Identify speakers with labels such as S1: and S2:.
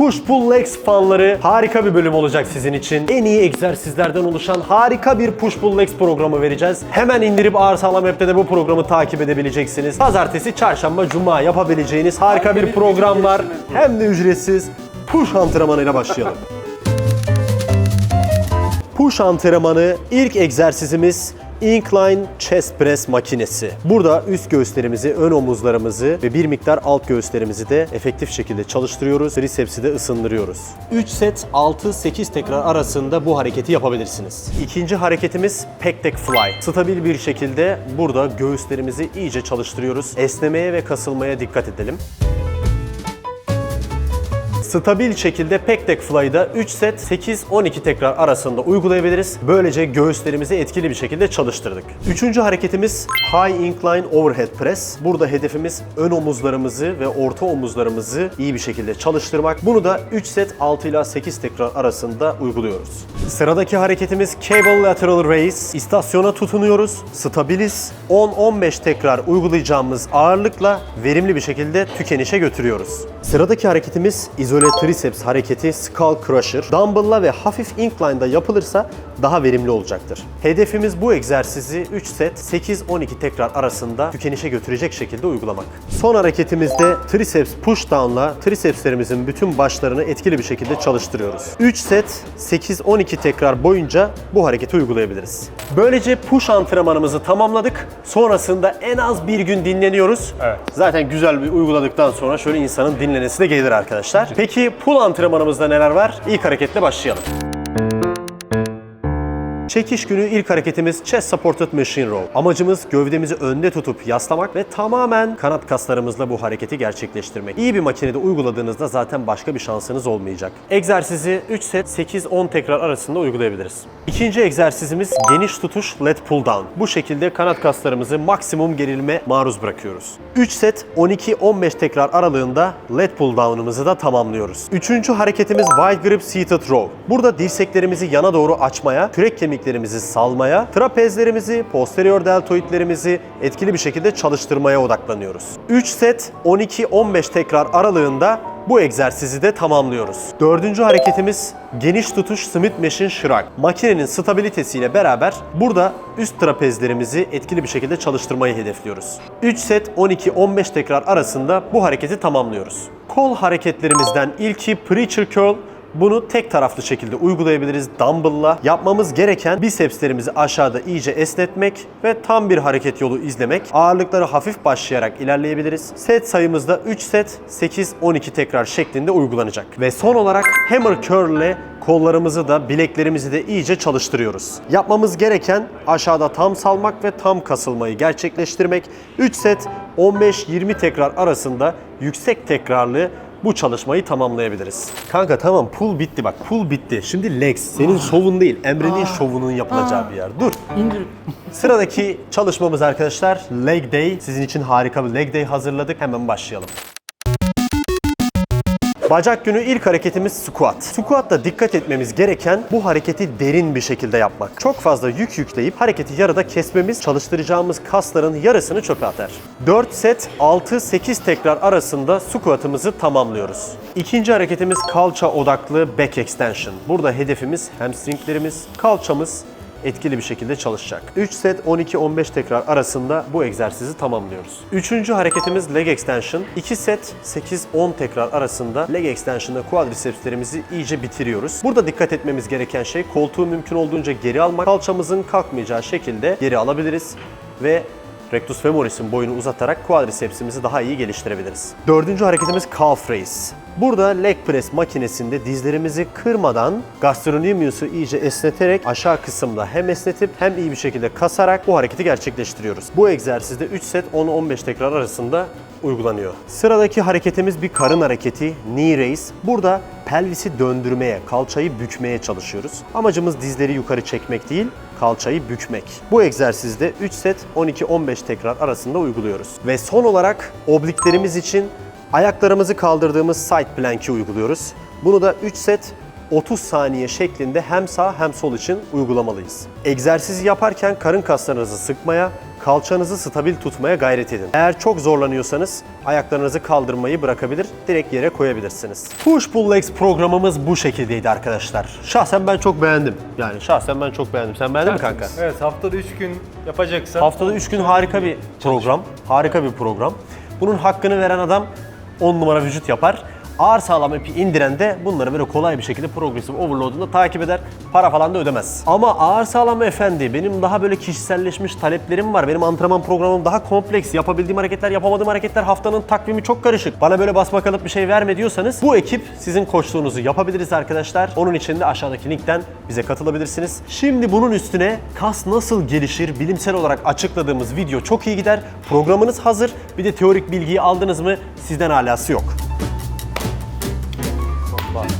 S1: Push Pull Legs fanları harika bir bölüm olacak sizin için. En iyi egzersizlerden oluşan harika bir Push Pull Legs programı vereceğiz. Hemen indirip Ağır Sağlam App'te de bu programı takip edebileceksiniz. Pazartesi, çarşamba, cuma yapabileceğiniz harika bir program var. Hem de ücretsiz. Push antrenmanıyla başlayalım. Push antrenmanı ilk egzersizimiz Incline Chest Press makinesi. Burada üst göğüslerimizi, ön omuzlarımızı ve bir miktar alt göğüslerimizi de efektif şekilde çalıştırıyoruz. Triceps'i de ısındırıyoruz. 3 set 6-8 tekrar arasında bu hareketi yapabilirsiniz. İkinci hareketimiz Pec Fly. Stabil bir şekilde burada göğüslerimizi iyice çalıştırıyoruz. Esnemeye ve kasılmaya dikkat edelim. Stabil şekilde pek tek fly'da 3 set 8-12 tekrar arasında uygulayabiliriz. Böylece göğüslerimizi etkili bir şekilde çalıştırdık. Üçüncü hareketimiz High Incline Overhead Press. Burada hedefimiz ön omuzlarımızı ve orta omuzlarımızı iyi bir şekilde çalıştırmak. Bunu da 3 set 6 ila 8 tekrar arasında uyguluyoruz. Sıradaki hareketimiz Cable Lateral Raise. İstasyona tutunuyoruz, stabiliz. 10-15 tekrar uygulayacağımız ağırlıkla verimli bir şekilde tükenişe götürüyoruz. Sıradaki hareketimiz izole triceps hareketi Skull Crusher. Dumbbell'la ve hafif incline'da yapılırsa daha verimli olacaktır. Hedefimiz bu egzersizi 3 set 8-12 tekrar arasında tükenişe götürecek şekilde uygulamak. Son hareketimizde triceps push down'la tricepslerimizin bütün başlarını etkili bir şekilde çalıştırıyoruz. 3 set 8-12 tekrar boyunca bu hareketi uygulayabiliriz. Böylece push antrenmanımızı tamamladık. Sonrasında en az bir gün dinleniyoruz.
S2: Evet.
S1: Zaten güzel bir uyguladıktan sonra şöyle insanın dinlenesi de gelir arkadaşlar. Peki pull antrenmanımızda neler var? İlk hareketle başlayalım. Çekiş günü ilk hareketimiz Chest Supported Machine Row. Amacımız gövdemizi önde tutup yaslamak ve tamamen kanat kaslarımızla bu hareketi gerçekleştirmek. İyi bir makinede uyguladığınızda zaten başka bir şansınız olmayacak. Egzersizi 3 set 8-10 tekrar arasında uygulayabiliriz. İkinci egzersizimiz geniş tutuş lat pull down. Bu şekilde kanat kaslarımızı maksimum gerilme maruz bırakıyoruz. 3 set 12-15 tekrar aralığında lat pull down'ımızı da tamamlıyoruz. Üçüncü hareketimiz wide grip seated row. Burada dirseklerimizi yana doğru açmaya, kürek kemiklerimizi salmaya, trapezlerimizi, posterior deltoidlerimizi etkili bir şekilde çalıştırmaya odaklanıyoruz. 3 set 12-15 tekrar aralığında bu egzersizi de tamamlıyoruz. Dördüncü hareketimiz geniş tutuş Smith Machine Shrug. Makinenin stabilitesiyle beraber burada üst trapezlerimizi etkili bir şekilde çalıştırmayı hedefliyoruz. 3 set 12-15 tekrar arasında bu hareketi tamamlıyoruz. Kol hareketlerimizden ilki Preacher Curl bunu tek taraflı şekilde uygulayabiliriz dumbbell'la. Yapmamız gereken bisepslerimizi aşağıda iyice esnetmek ve tam bir hareket yolu izlemek. Ağırlıkları hafif başlayarak ilerleyebiliriz. Set sayımızda 3 set 8-12 tekrar şeklinde uygulanacak. Ve son olarak hammer curl ile kollarımızı da bileklerimizi de iyice çalıştırıyoruz. Yapmamız gereken aşağıda tam salmak ve tam kasılmayı gerçekleştirmek. 3 set 15-20 tekrar arasında yüksek tekrarlı bu çalışmayı tamamlayabiliriz. Kanka tamam pull bitti bak pull bitti. Şimdi legs senin şovun değil Emre'nin şovunun yapılacağı bir yer. Dur.
S2: İndir.
S1: Sıradaki çalışmamız arkadaşlar leg day. Sizin için harika bir leg day hazırladık. Hemen başlayalım. Bacak günü ilk hareketimiz squat. Squat'ta dikkat etmemiz gereken bu hareketi derin bir şekilde yapmak. Çok fazla yük yükleyip hareketi yarıda kesmemiz çalıştıracağımız kasların yarısını çöpe atar. 4 set 6-8 tekrar arasında squat'ımızı tamamlıyoruz. İkinci hareketimiz kalça odaklı back extension. Burada hedefimiz hamstringlerimiz, kalçamız etkili bir şekilde çalışacak. 3 set 12-15 tekrar arasında bu egzersizi tamamlıyoruz. Üçüncü hareketimiz leg extension. 2 set 8-10 tekrar arasında leg extension'da quadricepslerimizi iyice bitiriyoruz. Burada dikkat etmemiz gereken şey koltuğu mümkün olduğunca geri almak. Kalçamızın kalkmayacağı şekilde geri alabiliriz ve rectus femoris'in boyunu uzatarak quadricepsimizi daha iyi geliştirebiliriz. Dördüncü hareketimiz calf raise. Burada leg press makinesinde dizlerimizi kırmadan gastrocnemius'u iyice esneterek aşağı kısımda hem esnetip hem iyi bir şekilde kasarak bu hareketi gerçekleştiriyoruz. Bu egzersizde 3 set 10-15 tekrar arasında uygulanıyor. Sıradaki hareketimiz bir karın hareketi, knee raise. Burada pelvisi döndürmeye, kalçayı bükmeye çalışıyoruz. Amacımız dizleri yukarı çekmek değil, kalçayı bükmek. Bu egzersizde 3 set 12-15 tekrar arasında uyguluyoruz. Ve son olarak obliklerimiz için ayaklarımızı kaldırdığımız side plank'i uyguluyoruz. Bunu da 3 set 30 saniye şeklinde hem sağ hem sol için uygulamalıyız. Egzersizi yaparken karın kaslarınızı sıkmaya, kalçanızı stabil tutmaya gayret edin. Eğer çok zorlanıyorsanız ayaklarınızı kaldırmayı bırakabilir, direkt yere koyabilirsiniz. Push Pull Legs programımız bu şekildeydi arkadaşlar. Şahsen ben çok beğendim. Yani şahsen ben çok beğendim. Sen beğendin mi kanka?
S2: Evet haftada 3 gün yapacaksan
S1: Haftada 3 gün harika bir program. Harika bir program. Bunun hakkını veren adam 10 numara vücut yapar. Ağır sağlam ipi indiren bunları böyle kolay bir şekilde progresif overload'unda takip eder. Para falan da ödemez. Ama ağır sağlam efendi benim daha böyle kişiselleşmiş taleplerim var. Benim antrenman programım daha kompleks. Yapabildiğim hareketler, yapamadığım hareketler haftanın takvimi çok karışık. Bana böyle basma kalıp bir şey verme diyorsanız bu ekip sizin koçluğunuzu yapabiliriz arkadaşlar. Onun için de aşağıdaki linkten bize katılabilirsiniz. Şimdi bunun üstüne kas nasıl gelişir bilimsel olarak açıkladığımız video çok iyi gider. Programınız hazır. Bir de teorik bilgiyi aldınız mı sizden alası yok.